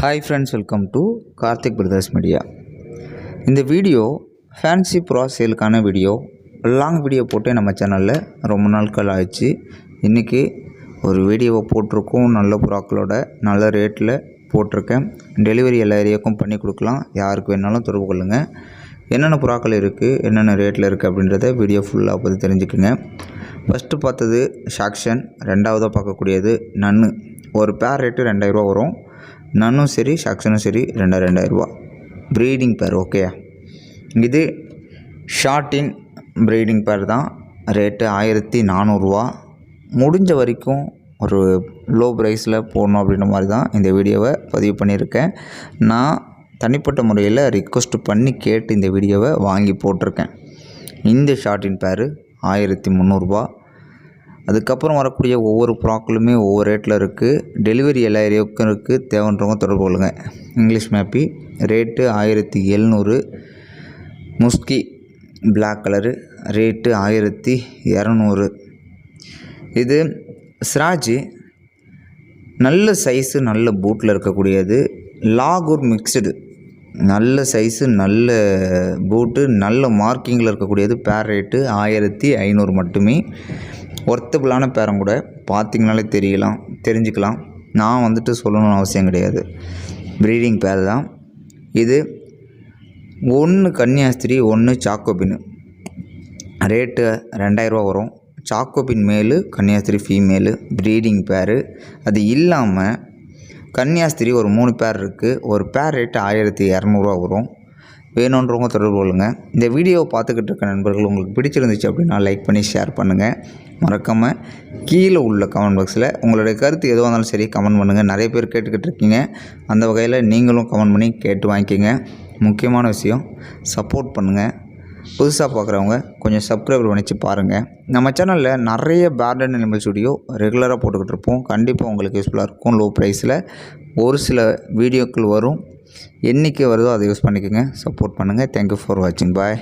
Hi friends welcome to Karthik brothers media இந்த video fancy bra சேலுக்கான video long video போட்டு நம்ம சேனலில் ரொம்ப நாட்கள் ஆயிடுச்சு. இன்றைக்கி ஒரு வீடியோவை போட்டிருக்கோம். நல்ல புறாக்களோட நல்ல ரேட்டில் போட்டிருக்கேன். டெலிவரி எல்லா ஏரியாவுக்கும் பண்ணி கொடுக்கலாம். யாருக்கு வேணாலும் தொடர்பு கொள்ளுங்கள் என்னென்ன புறாக்கள் இருக்குது என்னென்ன ரேட்டில் இருக்குது அப்படின்றத வீடியோ ஃபுல்லாக பார்த்து தெரிஞ்சுக்குங்க. ஃபஸ்ட்டு பார்த்தது ஷாக்ஷன் ரெண்டாவதாக பார்க்கக்கூடியது நன்னு ஒரு பேர் ரேட்டு ரெண்டாயிரரூவா வரும். நன்னும் சரி ஷாக்ஸனும் சரி ரெண்டாயிரம் ரெண்டாயிரரூபா ப்ரீடிங் பேர் ஓகேயா இது ஷார்ட்டின் ப்ரீடிங் பேர் தான். ரேட்டு ஆயிரத்தி நானூறுரூவா முடிஞ்ச வரைக்கும் ஒரு லோ ப்ரைஸில் போடணும் அப்படின்ற மாதிரி தான் இந்த வீடியோவை பதிவு பண்ணியிருக்கேன். நான் தனிப்பட்ட முறையில் ரிக்வஸ்ட் பண்ணி கேட்டு இந்த வீடியோவை வாங்கி போட்டிருக்கேன். இந்த ஷார்ட்டின் பேர் ஆயிரத்தி முந்நூறுரூவா அதுக்கப்புறம் வரக்கூடிய ஒவ்வொரு ப்ராக்களுமே ஒவ்வொரு ரேட்டில் இருக்குது. டெலிவரி எல்லா ஏரியாவுக்கும் இருக்குது. தேவைன்றவங்க தொடர்பு கொள்ளுங்கள் இங்கிலீஷ் மேப்பி. ரேட்டு ஆயிரத்தி எழுநூறு. முஸ்கி பிளாக் கலரு. ரேட்டு ஆயிரத்தி இரநூறு. இது ஸ்ராஜி நல்ல சைஸு நல்ல பூட்டில் இருக்கக்கூடியது. லாகூர் மிக்சடு நல்ல சைஸு நல்ல பூட்டு நல்ல மார்க்கிங்கில் இருக்கக்கூடியது. பேர் ரேட்டு ஆயிரத்தி ஐநூறு மட்டுமே. ஒர்த்தபிளான பேரம் கூட பார்த்திங்கனாலே தெரியலாம் தெரிஞ்சுக்கலாம். நான் வந்துட்டு சொல்லணும்னு அவசியம் கிடையாது. ப்ரீடிங் பேர் தான். இது ஒன்று கன்னியாஸ்திரி ஒன்று சாக்கோபின்னு ரேட்டு ரெண்டாயிரரூவா வரும். சாக்கோபின் மேலு கன்னியாஸ்திரி ஃபீமேலு ப்ரீடிங் பேரு அது இல்லாமல் கன்னியாஸ்திரி ஒரு மூணு பேர் இருக்குது ஒரு பேர் ரேட்டு ஆயிரத்தி இரநூறுவா வரும். வேணுன்றவங்க தொடர்பு கொள்ளுங்கள் இந்த வீடியோவை பார்த்துக்கிட்டு இருக்க நண்பர்கள் உங்களுக்கு பிடிச்சிருந்துச்சு அப்படின்னா லைக் பண்ணி ஷேர் பண்ணுங்கள் மறக்காமல் கீழே உள்ள கமெண்ட் பாக்ஸில் உங்களுடைய கருத்து எதுவாக இருந்தாலும் சரி கமெண்ட் பண்ணுங்கள் நிறைய பேர் கேட்டுக்கிட்டு இருக்கீங்க. அந்த வகையில் நீங்களும் கமெண்ட் பண்ணி கேட்டு வாங்கிக்கோங்க. முக்கியமான விஷயம் சப்போர்ட் பண்ணுங்கள் புதுசாக பார்க்குறவங்க கொஞ்சம் சப்ஸ்கிரைபர் பண்ணிச்சு பாருங்கள் நம்ம சேனலில் நிறைய பேர்டன் அனிமல் ஸ்டுடியோ ரெகுலராக போட்டுக்கிட்டு இருப்போம். கண்டிப்பாக உங்களுக்கு யூஸ்ஃபுல்லாக இருக்கும். லோ ப்ரைஸில் ஒரு சில வீடியோக்கள் வரும். என்றைக்கு வருதோ அதை யூஸ் பண்ணிக்கோங்க. சப்போர்ட் பண்ணுங்கள் தேங்க்யூ ஃபார் வாட்சிங் பாய்